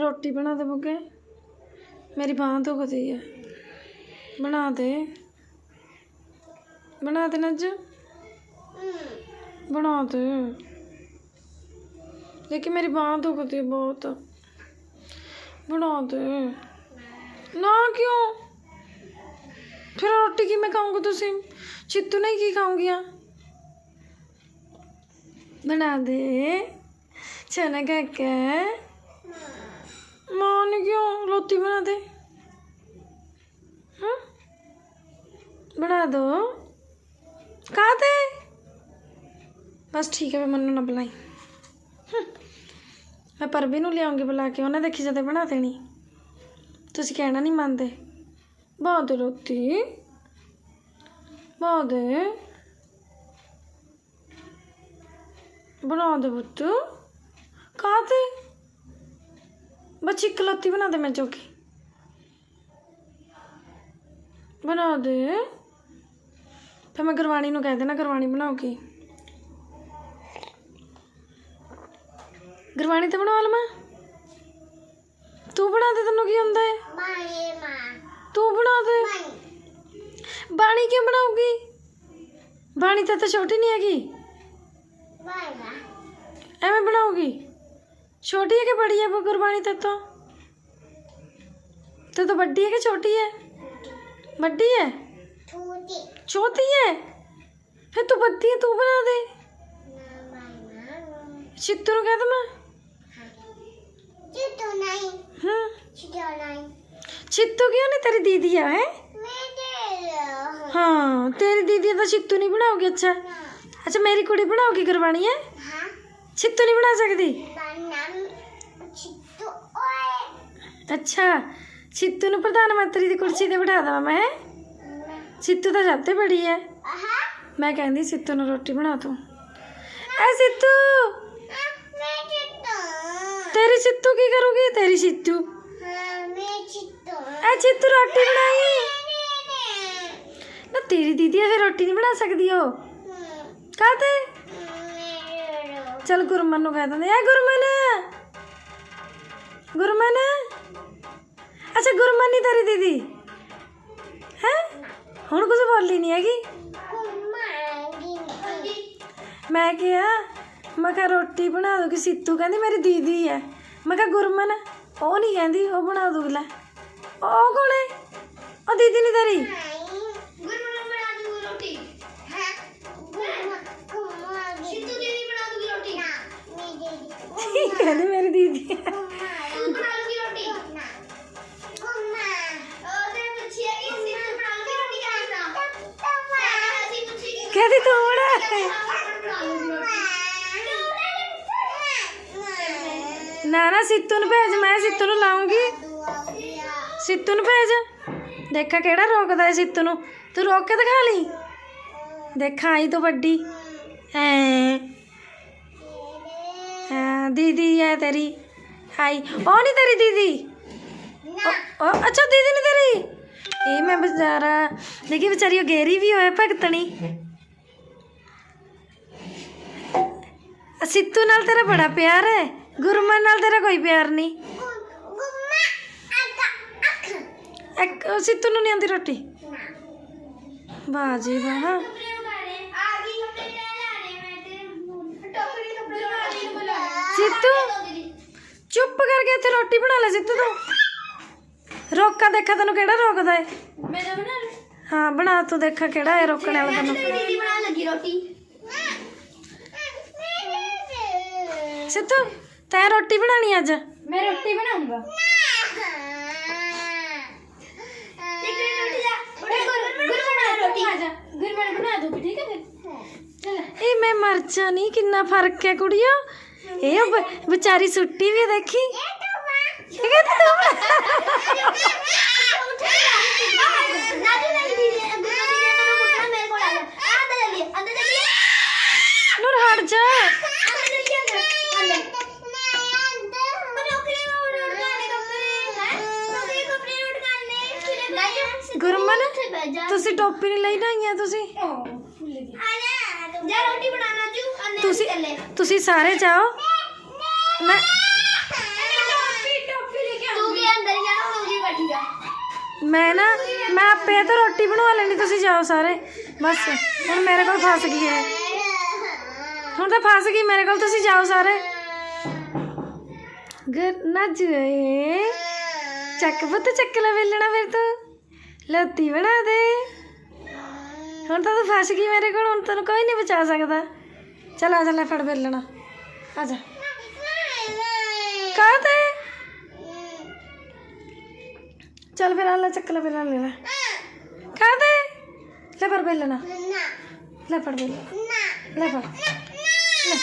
ਰੋਟੀ ਬਣਾ ਦੇ ਬੁੱਗੇ ਮੇਰੀ ਬਾਂਹ ਦੁਖਦੀ ਹੈ ਬਣਾ ਦੇ ਬਣਾ ਦੇ ਨੱਜ ਬਣਾ ਦੇ ਲੇਕਿਨ ਮੇਰੀ ਬਾਂਹ ਦੁਖਦੀ ਹੈ ਬਹੁਤ ਬਣਾ ਦੇ ਨਾ ਕਿਉਂ ਫਿਰ ਰੋਟੀ ਕਿਵੇਂ ਖਾਓਗੇ ਤੁਸੀਂ ਚਿੱਤੂ ਨਹੀਂ ਕੀ ਖਾਓਗੀਆਂ ਬਣਾ ਦੇ ਚਨਾ ਕਾਕਾ ਮਾਂ ਨੇ ਕਿਉਂ ਰੋਟੀ ਬਣਾ ਦੇ? ਹਾਂ? ਬਣਾ ਦੋ। ਕਾਹਤੇ? ਬਸ ਠੀਕ ਹੈ, ਮੈਂ ਮੈਨੂੰ ਨਾ ਬੁਲਾਈ। ਮੈਂ ਪਰਬੀ ਨੂੰ ਲਿਆਉਂਗੀ ਬੁਲਾ ਕੇ, ਉਹਨੇ ਦੇਖੀ ਜਦੇ ਬਣਾ ਦੇਣੀ। ਤੁਸੀਂ ਕਹਿਣਾ ਨਹੀਂ ਮੰਨਦੇ। ਬਹੁਤ ਰੋਟੀ। ਬਹੁਤ ਬਣਾ ਦੇ ਪੁੱਤ। ਕਾਹਤੇ? ਬੱਚੀ ਇਕਲੌਤੀ ਬਣਾ ਦੇ ਮੈਂ ਚੌਕੀ। ਬਣਾ ਦੇ। ਫਿਰ ਮੈਂ ਗੁਰਵਾਣੀ ਨੂੰ ਕਹਿ ਦੇਣਾ ਗੁਰਵਾਣੀ ਬਣਾਉਗੀ ਗੁਰਵਾਣੀ ਤੇ ਬਣਵਾ ਲਵਾਂ ਤੂੰ ਬਣਾ ਦੇ ਤੈਨੂੰ ਕੀ ਹੁੰਦਾ ਹੈ? ਤੂੰ ਬਣਾ ਦੇ। ਬਾਣੀ। ਕਿਉਂ ਬਣਾਉਗੀ ਬਾਣੀ ਤਾਂ ਤਾਂ ਛੋਟੀ ਨਹੀਂ ਹੈਗੀ। ਐਵੇਂ ਬਣਾਉਗੀ ਛੋਟੀ ਹੈ ਕਿ ਬੜੀ ਹੈ ਉਹ ਗੁਰਬਾਣੀ ਤੇ ਤੋਂ ਤੇ ਤਾਂ ਵੱਡੀ ਹੈ ਕਿ ਛੋਟੀ ਹੈ ਵੱਡੀ ਹੈ ਛੋਟੀ ਹੈ ਫਿਰ ਤੂੰ ਵੱਡੀ ਹੈ ਤੂੰ ਬਣਾ ਦੇ ਚਿੱਤੂ ਨੂੰ ਕਹਿ ਦਮਾ ਹਾਂ ਚਿੱਤੂ ਕਿਉਂ ਨਹੀਂ ਤੇਰੀ ਦੀਦੀ ਹੈ ਹੈਂ? ਹਾਂ ਤੇਰੀ ਦੀਦੀ ਤਾਂ ਚਿੱਤੂ ਨਹੀਂ ਬਣਾਉਗੀ ਅੱਛਾ ਅੱਛਾ ਮੇਰੀ ਕੁੜੀ ਬਣਾਉਗੀ ਗੁਰਬਾਣੀ ਹੈ ਚਿੱਤੂ ਨਹੀਂ ਬਣਾ ਸਕਦੀ ਅੱਛਾ, ਚਿੱਤੂ ਨੂੰ ਪ੍ਰਧਾਨ ਮੰਤਰੀ ਦੀ ਕੁਰਸੀ ਤੇ ਬਿਠਾ ਦਵਾਂ ਮੈਂ ਚਿੱਤੂ ਤਾਂ ਜਾਤੇ ਬੜੀ ਹੈ। ਮੈਂ ਕਹਿੰਦੀ ਸਿੱਤੂ ਨੂੰ ਰੋਟੀ ਬਣਾ ਤੂੰ। ਐ ਸਿੱਤੂ ਤੇਰੀ ਸਿੱਤੂ ਕੀ ਕਰੂਗੀ? ਤੇਰੀ ਸਿੱਤੂ ਐ ਚਿੱਤੂ, ਰੋਟੀ ਬਣਾਈ? ਨਾ ਤੇਰੀ ਦੀਦੀ ਇਹ ਰੋਟੀ ਨਹੀਂ ਬਣਾ ਸਕਦੀ ਉਹ। ਕਾਹਤੇ? ਚਲ ਗੁਰਮਨ ਨੂੰ ਕਹਿ ਦਿੰਦੇ ਐ ਗੁਰਮਨ! ਗੁਰਮਨ! ਅੱਛਾ ਗੁਰਮਨ ਨਹੀਂ ਤੇਰੀ ਦੀਦੀ। ਹੈ? ਹੁਣ ਕੁਝ ਬੋਲੀ ਨਹੀਂ ਹੈਗੀ। ਮੈਂ ਕਿਹਾ ਮੈਂ ਕਿਹਾ ਰੋਟੀ ਬਣਾ ਦੂਗੀ ਸਿੱਤੂ ਕਹਿੰਦੀ ਮੇਰੀ ਦੀਦੀ ਹੈ। ਮੈਂ ਕਿਹਾ ਗੁਰਮਨ ਉਹ ਨਹੀਂ ਕਹਿੰਦੀ ਉਹ ਬਣਾ ਦੂਗੀ ਲੈ। ਉਹ ਕੌਣ ਹੈ? ਉਹ ਦੀਦੀ ਨਹੀਂ ਤੇਰੀ? ਕਹਿੰਦੀ ਮੇਰੀ ਦੀਦੀ? ਸਿੱਤੂ ਨੂੰ ਭੇਜ ਮੈਂ ਸਿੱਤੂ ਨੂੰ ਲਾਉਂਗੀ। ਸਿੱਤੂ ਨੂੰ ਭੇਜ। ਦੇਖਾ ਕਿਹੜਾ ਰੋਕਦਾ ਹੈ ਸਿੱਤੂ ਨੂੰ। ਤੂੰ ਰੋਕ ਕੇ ਦਿਖਾ ਲਈ। ਦੇਖਾ ਆਈ ਤੋਂ ਵੱਡੀ। ਐ ਦੀਦੀ ਹੈ ਤੇਰੀ। ਆਈ। ਉਹ ਨਹੀਂ ਤੇਰੀ ਦੀਦੀ। ਉਹ ਅੱਛਾ ਦੀਦੀ ਨਹੀਂ ਤੇਰੀ। ਇਹ ਮੈਂ ਵਿਚਾਰਾ ਦੇਖੀ ਵਿਚਾਰੀ ਉਹ ਗੇਰੀ ਵੀ ਹੋਏ ਭਗਤਣੀ। ਸਿੱਤੂ ਨਾਲ ਤੇਰਾ ਬੜਾ ਪਿਆਰ ਹੈ ਗੁਰਮਨ ਨਾਲ ਤੇਰਾ ਕੋਈ ਪਿਆਰ ਨਹੀਂ। ਇੱਕ ਸਿੱਤੂ ਨੂੰ ਨਹੀਂ ਆਉਂਦੀ ਰੋਟੀ? ਵਾਹ ਜੀ ਵਾਹ। ਸਿੱਤੂ, ਚੁੱਪ ਕਰਕੇ ਇੱਥੇ ਰੋਟੀ ਬਣਾ ਲੈ ਸਿੱਤੂ ਤੂੰ। ਰੋਕਾ ਦੇਖਾ ਤੈਨੂੰ ਕਿਹੜਾ ਰੋਕਦਾ ਏ? ਮੈਂ ਤਾਂ ਬਣਾ ਹਾਂ, ਬਣਾ ਤੂੰ ਦੇਖਾ ਕਿਹੜਾ ਹੈ ਰੋਕਣ ਵਾਲਾ ਤੈਨੂੰ। ਦੀਦੀ ਬਣਾ ਲੱਗੀ ਰੋਟੀ ਸਿੱਤੂ। ਤੈਂ ਰੋਟੀ ਬਣਾਣੀ ਅੱਜ? ਮੈਂ ਰੋਟੀ ਬਣਾਉਂਗਾ। ਇੱਕ ਰੋਟੀ ਦਾ ਉਹਨੇ ਗੁਰ ਗੁਰ ਬਣਾ ਰੋਟੀ। ਆ ਜਾ ਗੁਰਮਨ ਬਣਾ ਦੂਗੀ ਠੀਕ ਹੈ ਫਿਰ? ਚਲ। ਇਹ ਮੈਂ ਮਰ ਜਾਣੀ ਕਿੰਨਾ ਫ਼ਰਕ ਹੈ ਕੁੜੀਓ? ਇਹ ਵਿਚਾਰੀ ਸੁੱਟੀ ਵੀ ਦੇਖੀ। ਇਹ ਕਹਿੰਦੀ ਤੂੰ ਬਣਾ। ਗੁਰਮਨ ਤੁਸੀਂ ਟੋਪੀ ਨਹੀਂ ਲਈ ਨਾਈਆਂ ਤੁਸੀਂ? ਜਾ ਰੋਟੀ ਬਣਾਣਾ ਜੂ ਤੁਸੀਂ ਤੁਸੀਂ ਸਾਰੇ ਜਾਓ। ਮੈਂ ਟੋਪੀ ਟੋਪੀ ਲੈ ਕੇ ਤੂੰ ਵੀ ਅੰਦਰ ਜਾ ਤੂੰ ਵੀ ਬੈਠੀ ਜਾ। ਮੈਂ ਨਾ ਮੈਂ ਆਪੇ ਤਾਂ ਰੋਟੀ ਬਣਵਾ ਲੈਣੀ ਤੁਸੀਂ ਜਾਓ ਸਾਰੇ। ਬਸ ਹੁਣ ਮੇਰੇ ਕੋਲ ਫਸ ਗਈ ਹੈ। ਹੁਣ ਤਾਂ ਫਸ ਗਈ ਮੇਰੇ ਕੋਲ ਤੁਸੀਂ ਜਾਓ ਸਾਰੇ। ਗੁਰ ਨਾ ਚੱਕ ਬੁੱਤ ਚੱਕ ਲੈ ਵੇਲਣਾ ਫਿਰ ਤੂੰ। ਲੱਤੀ ਬਣਾ ਦੇ। ਹੁਣ ਤਾਂ ਤੂੰ ਫਸ ਗਈ ਮੇਰੇ ਕੋਲ, ਹੁਣ ਤੈਨੂੰ ਕੋਈ ਨਹੀਂ ਬਚਾ ਸਕਦਾ। ਚਲ ਆ ਜਾ, ਲੈ ਫੜ ਵੇਲਣਾ। ਆ ਜਾ। ਕਾਹ ਤੇ ਚੱਲ ਫਿਰ ਆ ਲੈ, ਚੱਕ ਲੈ ਫਿਰ ਆ ਲੈ ਲੈ। ਕਾਹ ਤੇ ਲੈ ਫੜ ਵੇਲਣਾ। ਲੈ ਫੜ ਵੇਲਣਾ। ਲੈ ਫੜ। ਲੈ।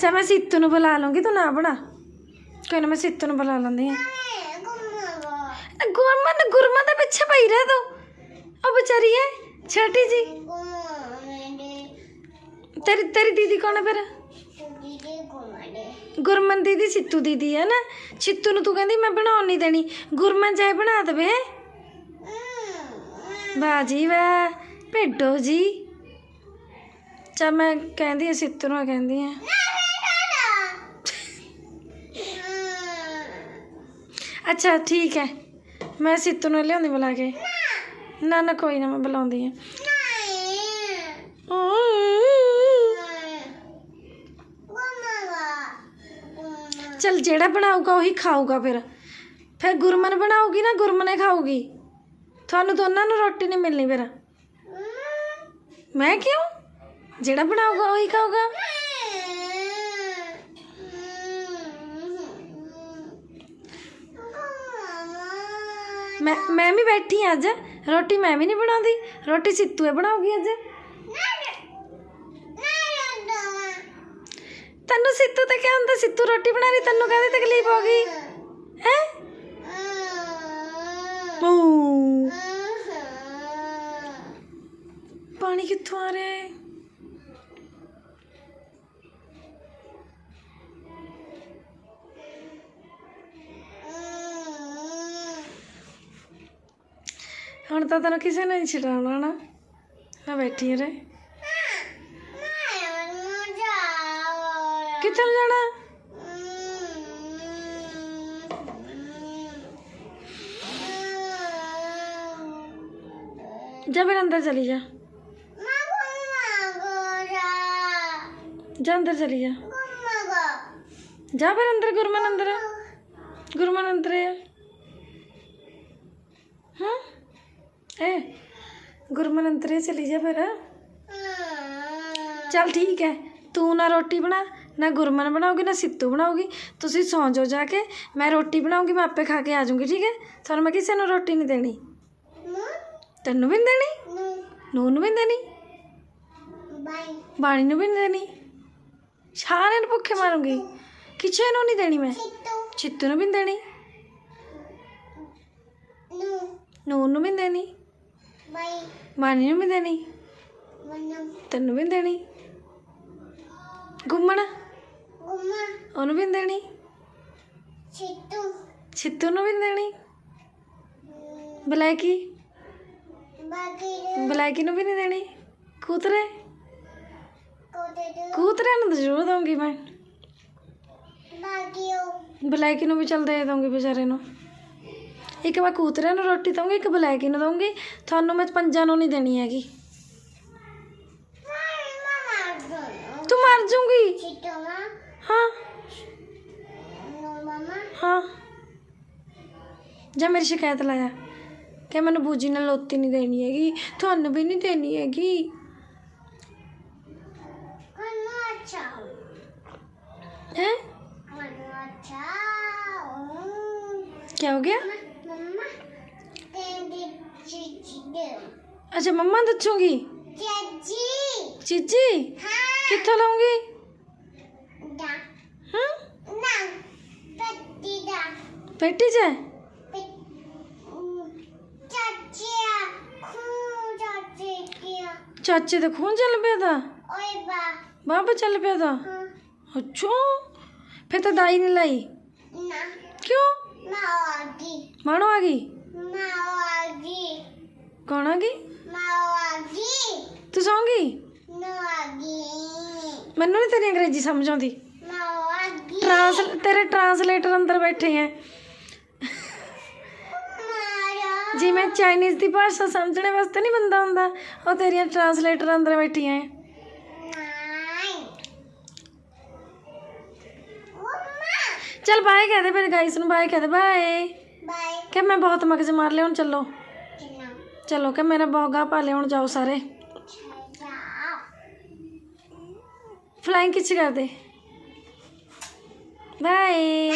ਚਾ ਮੈਂ ਸੀਤੂ ਨੂੰ ਬੁਲਾ ਲੂੰਗੀ ਤੂੰ ਨਾ ਬਣਾ। ਕੋਈ ਨਾ ਮੈਂ ਸੀਤੂ ਨੂੰ ਬੁਲਾ ਲੈਂਦੀ ਆ ਗੁਰਮਨ। ਗੁਰਮਨ ਦੇ ਪਿੱਛੇ ਪਈ ਰਹਿ ਤੂੰ। ਉਹ ਵਿਚਾਰੀ ਹੈ ਛੋਟੀ ਜੀ ਤੇਰੀ ਤੇਰੀ ਦੀਦੀ ਕੌਣ ਹੈ ਫਿਰ? ਗੁਰਮਨ ਦੀਦੀ ਸਿੱਤੂ ਦੀਦੀ ਹੈ ਨਾ। ਸਿੱਤੂ ਨੂੰ ਤੂੰ ਕਹਿੰਦੀ ਮੈਂ ਬਣਾਉਣ ਨਹੀਂ ਦੇਣੀ। ਗੁਰਮਨ ਜਾਏ ਬਣਾ ਦੇਵੇ। ਬਾਜੀ ਵਾਹ ਭੇਡੋ ਜੀ। ਚਾ ਮੈਂ ਕਹਿੰਦੀ ਆ ਸਿੱਤੂ ਨੂੰ ਕਹਿੰਦੀ ਆ ਅੱਛਾ ਠੀਕ ਹੈ ਮੈਂ ਸਿੱਤੂ ਨੂੰ ਲਿਆਉਂਦੀ ਬੁਲਾ ਕੇ ਨਾ ਨਾ ਕੋਈ ਨਾ ਮੈਂ ਬੁਲਾਉਂਦੀ ਆ ਚਲ ਜਿਹੜਾ ਬਣਾਊਗਾ ਉਹੀ ਖਾਊਗਾ ਫਿਰ ਫਿਰ ਗੁਰਮਨ ਬਣਾਊਗੀ ਨਾ ਗੁਰਮਨੇ ਖਾਊਗੀ ਤੁਹਾਨੂੰ ਦੋਨਾਂ ਨੂੰ ਰੋਟੀ ਨਹੀਂ ਮਿਲਣੀ ਫਿਰ ਮੈਂ ਕਿਉਂ ਜਿਹੜਾ ਬਣਾਊਗਾ ਉਹੀ ਖਾਊਗਾ ਮੈਂ ਮੈਂ ਵੀ ਬੈਠੀ ਹਾਂ ਅੱਜ। ਰੋਟੀ ਮੈਂ ਵੀ ਨਹੀਂ ਬਣਾਉਂਦੀ। ਰੋਟੀ ਸਿੱਤੂ ਹੈ ਬਣਾਉਗੀ ਅੱਜ। ਤੈਨੂੰ ਸਿੱਤੂ ਤੇ ਕਿਹਾ ਹੁੰਦਾ ਸਿੱਤੂ ਰੋਟੀ ਬਣਾ ਰਹੀ ਤੈਨੂੰ ਕਾਹਦੀ ਤਕਲੀਫ ਹੋ ਗਈ? ਹੈ? ਪਾਣੀ ਕਿੱਥੋਂ ਆ ਰਿਹਾ ਹੈ ਹੁਣ ਤਾਂ ਤੈਨੂੰ ਕਿਸੇ ਨੇ ਨਹੀਂ ਛਡਾਉਣਾ ਨਾ। ਮੈਂ ਬੈਠੀ ਰਹੇ ਕਿੱਥੇ ਜਾਣਾ? ਜਾ ਫਿਰ ਅੰਦਰ ਚਲੀ ਜਾ। ਜਾ ਅੰਦਰ ਚਲੀ ਜਾ। ਜਾ ਫਿਰ ਅੰਦਰ ਗੁਰਮਨ ਅੰਦਰ। ਆ। ਗੁਰਮਨ ਅੰਦਰ ਹੈ ਏ ਗੁਰਮਨ ਅੰਦਰ ਹੀ ਚਲੀ ਜਾ ਫਿਰ ਚੱਲ ਠੀਕ ਹੈ ਤੂੰ ਨਾ ਰੋਟੀ ਬਣਾ ਨਾ ਗੁਰਮਨ ਬਣਾਉਗੀ ਨਾ ਸਿੱਤੂ ਬਣਾਉਗੀ ਤੁਸੀਂ ਸੌਂ ਜਾਓ ਜਾ ਕੇ ਮੈਂ ਰੋਟੀ ਬਣਾਉਂਗੀ ਮੈਂ ਆਪੇ ਖਾ ਕੇ ਆ ਜਾਊਂਗੀ ਠੀਕ ਹੈ ਤੁਹਾਨੂੰ ਮੈਂ ਕਿਸੇ ਨੂੰ ਰੋਟੀ ਨਹੀਂ ਦੇਣੀ ਤੈਨੂੰ ਵੀ ਨਹੀਂ ਦੇਣੀ ਨੂੰ ਨੂੰ ਵੀ ਨਹੀਂ ਦੇਣੀ ਬਾਣੀ ਨੂੰ ਵੀ ਨਹੀਂ ਦੇਣੀ ਸਾਰਿਆਂ ਨੂੰ ਭੁੱਖੇ ਮਾਰੂੰਗੀ ਕਿਸੇ ਨੂੰ ਨਹੀਂ ਦੇਣੀ ਮੈਂ ਚਿੱਤੂ ਨੂੰ ਵੀ ਨਹੀਂ ਦੇਣੀ ਨੂਰ ਨੂੰ ਵੀ ਨਹੀਂ ਦੇਣੀ ਬਾਣੀ ਨੂੰ ਵੀ ਦੇਣੀ? ਤੈਨੂੰ ਵੀ ਦੇਣੀ? ਗੁੰਮਣ? ਉਹਨੂੰ ਵੀ ਦੇਣੀ? ਛਿੱਤੂ। ਨੂੰ ਵੀ ਦੇਣੀ? ਬਲੈਕੀ? ਬਲੈਕੀ ਨੂੰ ਵੀ ਨਹੀਂ ਦੇਣੀ? ਕੂਤਰੇ? ਕੂਤਰੇ ਨੂੰ ਜ਼ਰੂਰ ਦਊਂਗੀ ਮੈਂ। ਬਲੈਕੀ ਨੂੰ ਵੀ ਚੱਲ ਦੇ ਦਊਂਗੀ ਵਿਚਾਰੇ ਨੂੰ। ਇੱਕ ਮੈਂ ਕੂਤਰੇ ਨੂੰ ਰੋਟੀ ਦਊਂਗੀ ਇੱਕ ਬਲੈਕੀ ਨੂੰ ਦਊਂਗੀ। ਤੁਹਾਨੂੰ ਮੈਂ ਪੰਜਾਂ ਨੂੰ ਨਹੀਂ ਦੇਣੀ ਹੈਗੀ। ਤੂੰ ਮਰ ਜਾਊਂਗੀ। ਹਾਂ। ਹਾਂ। ਜਾ ਮੇਰੀ ਸ਼ਿਕਾਇਤ ਲਾਇਆ। ਕਿ ਮੈਨੂੰ ਬੂਜੀ ਨਾਲ ਲੋਤੀ ਨਹੀਂ ਦੇਣੀ ਹੈਗੀ। ਤੁਹਾਨੂੰ ਵੀ ਨਹੀਂ ਦੇਣੀ ਹੈਗੀ। ਹੈ? ਕੀ ਹੋ ਗਿਆ? ਅੱਛਾ ਮੰਮਾ ਦੱਸੂਗੀ ਚੀਚੀ ਕਿੱਥੋਂ ਲਾਉਂਗੀ ਹਾਂ ਪੇਟੀ 'ਚ ਹੈ? ਚਾਚੇ ਦੇ ਖੂਨ ਚੱਲ ਪਿਆ ਦਾ ਬਾਬਾ ਚੱਲ ਪਿਆ ਦਾ ਅੱਛਾ ਫਿਰ ਤਾਂ ਦਾਈ ਨਹੀਂ ਲਾਈ ਕਿਉਂ ਮਾਣੋ ਆ ਗਈ ਕੌਣ ਆ ਗਈ? ਤੂੰ ਸੌਂਗੀ? ਮੈਨੂੰ ਨਹੀਂ ਤੇਰੀ ਅੰਗਰੇਜ਼ੀ ਸਮਝ ਆਉਂਦੀ। ਟਰਾਂਸ ਤੇਰੇ ਟਰਾਂਸਲੇਟਰ ਅੰਦਰ ਬੈਠੇ ਐ। ਜਿਵੇਂ ਚਾਈਨੀਜ਼ ਦੀ ਭਾਸ਼ਾ ਸਮਝਣੇ ਵਾਸਤੇ ਨਹੀਂ ਬੰਦਾ ਹੁੰਦਾ। ਉਹ ਤੇਰੀਆਂ ਟਰਾਂਸਲੇਟਰ ਅੰਦਰ ਬੈਠੀਆਂ ਐ। ਚਲ ਬਾਏ ਕਹਦੇ ਫਿਰ ਗਾਈਸ ਨੂੰ। ਬਾਏ ਕਹਦੇ ਬਾਏ ਬਾਏ ਕਿ ਮੈਂ ਬਹੁਤ ਮਗਜ ਮਾਰ ਲਿਆ ਹੁਣ ਚੱਲੋ। ਚਲੋ ਕਿ ਮੇਰਾ ਬਹੁਤ ਗਾ ਪਾ ਲਿਆ ਹੁਣ ਜਾਓ ਸਾਰੇ। ਫਲਾਈਂਗ ਕਿੱਚ ਕਰਦੇ? ਬਾਏ